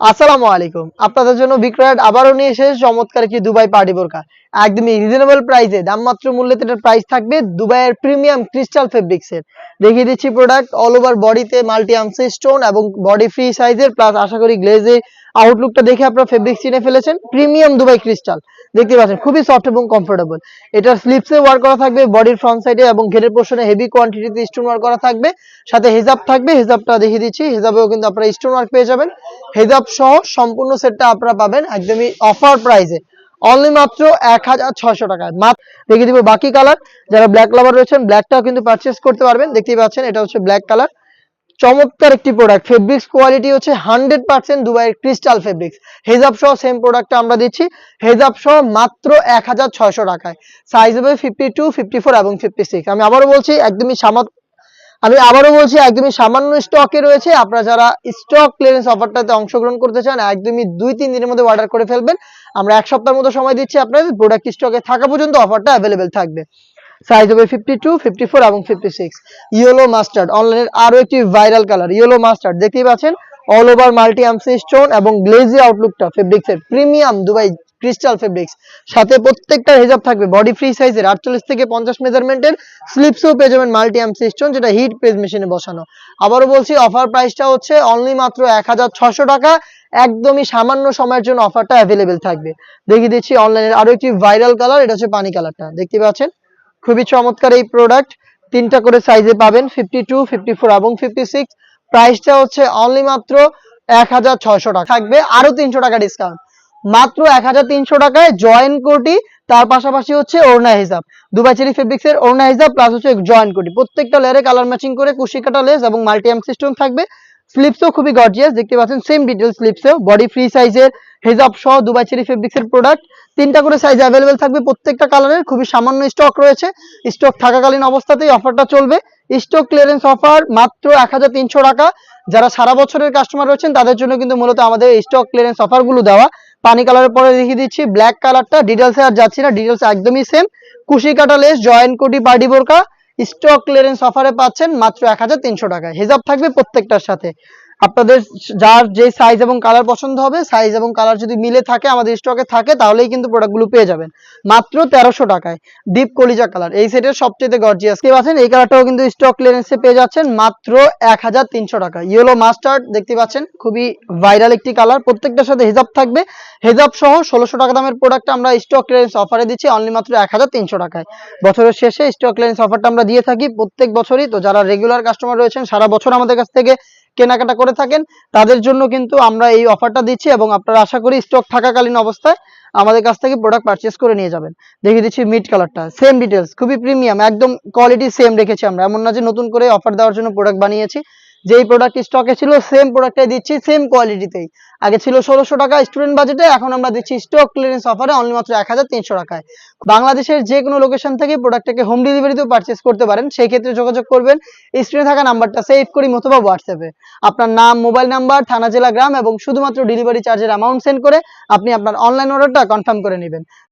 আসসালামু আলাইকুম। আপনাদের জন্য বিক্রয় আবারও নিয়ে এসে চমৎকার কি দুবাই পার্টি বোরকা। একদমই রিজনেবল প্রাইসে দামমাত্র মূল্যে এটার প্রাইস থাকবে দুবাইয়ের প্রিমিয়াম ক্রিস্টাল ফেব্রিক্সের দেখিয়ে দিচ্ছি প্রোডাক্ট অল ওভার বডিতে মাল্টি আমসে স্টোন এবং বডি ফ্রি সাইজের প্লাস আশা করি গ্লেজে আউটলুকটা দেখে আপনারা ফেব্রিক চিনে ফেলেছেন। প্রিমিয়াম দুবাই ক্রিস্টাল দেখতে পাচ্ছেন, খুবই সফট এবং কমফোর্টেবল এটার স্লিপসে ওয়ার্ক করা থাকবে বডির ফ্রন্ট সাইডে এবং ঘেরের পোর্শনে হেভি কোয়ান্টিটিতে স্টোন ওয়ার্ক করা থাকবে। সাথে হেজাব থাকবে হেজাবটা দেখিয়ে দিচ্ছি। হেজাবেও কিন্তু আপনারা স্টোন ওয়ার্ক পেয়ে যাবেন। হেজাব সহ সম্পূর্ণ সেটটা আপনারা পাবেন একদমই অফার প্রাইসে অনলি মাত্র এক হাজার ছয়শো টাকায় মাত্র দেখিয়ে দিব বাকি কালার যারা ব্ল্যাক লাভার রয়েছেন ব্ল্যাকটাও কিন্তু পারচেস করতে পারবেন। দেখতেই পাচ্ছেন, এটা হচ্ছে ব্ল্যাক কালার চমৎকার একটি প্রোডাক্ট ফেব্রিক্স কোয়ালিটি হচ্ছে হান্ড্রেড পার্সেন্ট দুবাইয়ের ক্রিস্টাল ফেব্রিক্স হেজাব সহ সেম প্রোডাক্টটা আমরা দিচ্ছি। হেজাব সহ মাত্র এক হাজার ছয়শো টাকায়। সাইজ হবে ফিফটি টু ফিফটি ফোর এবং ফিফটি সিক্স আমি আবারও বলছি, একদমই সামান্য আমি আবারও বলছি, একদমই সামান্য স্টকে রয়েছে। আপনারা যারা স্টক ক্লিয়ারেন্স অফারটাতে অংশগ্রহণ করতে চান, একদমই দুই, তিন দিনের মধ্যে অর্ডার করে ফেলবেন। আমরা এক সপ্তাহের মতো সময় দিচ্ছি আপনাদের। প্রোডাক্ট স্টকে থাকা পর্যন্ত অফারটা অ্যাভেলেবেল থাকবে। সাইজ হবে ফিফটি টু ফিফটি ফোর এবং ফিফটি সিক্স ইয়েলো মাস্টার্ড অনলাইনের আরও একটি ভাইরাল কালার ইয়েলো মাস্টার্ড দেখতেই পাচ্ছেন অল ওভার মাল্টি আমসি স্টোন এবং গ্লেজি আউটলুকটা ফেব্রিক্সের প্রিমিয়াম দুবাই ক্রিস্টাল ফেব্রিক্স সাথে প্রত্যেকটা হেজাব থাকবে বডি ফ্রি সাইজের আটচল্লিশ থেকে পঞ্চাশ মেজারমেন্টের স্লিপসও পেয়ে যাবেন মাল্টি আমসি স্টোন যেটা হিট প্রেস মেশিনে বসানো। আবারও বলছি অফার প্রাইসটা হচ্ছে অনলি মাত্র এক টাকা। একদমই সামান্য সময়ের জন্য অফারটা অ্যাভেলেবেল থাকবে। দেখিয়ে দিচ্ছি অনলাইনের আরও একটি ভাইরাল কালার এটা হচ্ছে পানি কালারটা দেখতে পাচ্ছেন খুবই চমৎকার এই প্রোডাক্ট তিনটা করে সাইজে পাবেন ফিফটি টু ফিফটি ফোর এবং ফিফটি সিক্স প্রাইসটা হচ্ছে অনলি মাত্র এক হাজার ছয়শো টাকা। থাকবে আরও তিনশো টাকা ডিসকাউন্ট মাত্র এক হাজার তিনশো টাকায় জয়েন কোটি তার পাশাপাশি হচ্ছে ওড়না হিসাব দুবাই চেরি ফেব্রিক্স এর ওড়না হিসাব প্লাস হচ্ছে জয়েন কোটি প্রত্যেকটা লেয়ারে কালার ম্যাচিং করে কুশি কাটা লেস এবং মাল্টি এম সিস্টেম থাকবে। স্লিপসও খুবই গর্জিয়াস দেখতে পাচ্ছেন সেম ডিটেল স্লিপসেও বডি ফ্রি সাইজের হেজাব সহ দুবাই চেরি ফেব্রিক্স এর প্রোডাক্ট তিনটা করে সাইজ অ্যাভেলেবেল থাকবে, প্রত্যেকটা কালারের খুবই সামান্য স্টক রয়েছে স্টক থাকাকালীন অবস্থাতেই অফারটা চলবে স্টক ক্লিয়ারেন্স অফার মাত্র এক হাজার তিনশো টাকা, যারা সারা বছরের কাস্টমার রয়েছেন, তাদের জন্য কিন্তু মূলত আমাদের স্টক ক্লিয়ারেন্স অফারগুলো দেওয়া, পানি কালারের পরে দেখিয়ে দিচ্ছি ব্ল্যাক কালারটা ডিটেলসে আর যাচ্ছি না ডিটেলস একদমই সেম কুশি কাটা লেস জয়েন্ট কোটি, পার্টি বোরকা স্টক ক্লিয়ারেন্স অফারে পাচ্ছেন মাত্র এক হাজার তিনশো টাকায়। হিজাব থাকবে প্রত্যেকটার সাথে। আপনাদের যার যে সাইজ এবং কালার পছন্দ হবে সাইজ এবং কালার যদি মিলে থাকে, আমাদের স্টকে থাকে, তাহলেই কিন্তু প্রোডাক্টগুলো পেয়ে যাবেন। মাত্র তেরোশো টাকায় ডিপ কলিজা কালার এই সেটের সবচেয়ে গর্জিয়াস কেউ আছেন? এই কালারটাও কিন্তু স্টক ক্লিয়ারেন্সে পেয়ে যাচ্ছেন, মাত্র এক হাজার তিনশো টাকা। ইয়েলো মাস্টার্ড দেখতে পাচ্ছেন, খুবই ভাইরাল একটি কালার প্রত্যেকটার সাথে হেজাব থাকবে। হেজাব সহ ষোলোশো টাকা দামের প্রোডাক্ট আমরা স্টক ক্লিয়ারেন্স অফারে দিচ্ছি অনলি মাত্র এক হাজার তিনশো টাকায়। বছরের শেষে স্টক ক্লিয়ারেন্স অফারটা আমরা দিয়ে থাকি প্রত্যেক বছরই। তো যারা রেগুলার কাস্টমার রয়েছেন, সারা বছর আমাদের কাছ থেকে কেনাকাটা করে থাকেন, তাদের জন্য কিন্তু আমরা এই অফারটা দিচ্ছি এবং আপনারা আশা করি স্টক থাকাকালীন অবস্থায় আমাদের কাছ থেকে প্রোডাক্ট পারচেস করে নিয়ে যাবেন। দেখিয়ে দিচ্ছি মিড কালারটা সেম ডিটেলস খুবই প্রিমিয়াম একদম কোয়ালিটি সেম রেখেছি আমরা। এমন না যে নতুন করে অফার দেওয়ার জন্য প্রোডাক্ট বানিয়েছি। যেই প্রোডাক্ট স্টকে ছিল সেম প্রোডাক্টটাই দিচ্ছি সেম কোয়ালিটিতেই আগে ছিল ষোলোশো টাকা স্টুডেন্ট বাজেটে এখন আমরা দিচ্ছি স্টক ক্লিয়ারেন্স অফারে অনলি এক হাজার তিনশো টাকায়। বাংলাদেশের যে কোনো লোকেশন থেকে প্রোডাক্টটাকে হোম ডেলিভারিতেও পারচেস করতে পারেন, সেই ক্ষেত্রে যোগাযোগ করবেন। স্ক্রিনে থাকা নাম্বারটা সেভ করি অথবা হোয়াটসঅ্যাপে আপনার নাম মোবাইল নাম্বার থানা, জেলা, গ্রাম এবং শুধুমাত্র ডেলিভারি চার্জের অ্যামাউন্ট সেন্ড করে আপনি আপনার অনলাইন অর্ডারটা কনফার্ম করে নেবেন।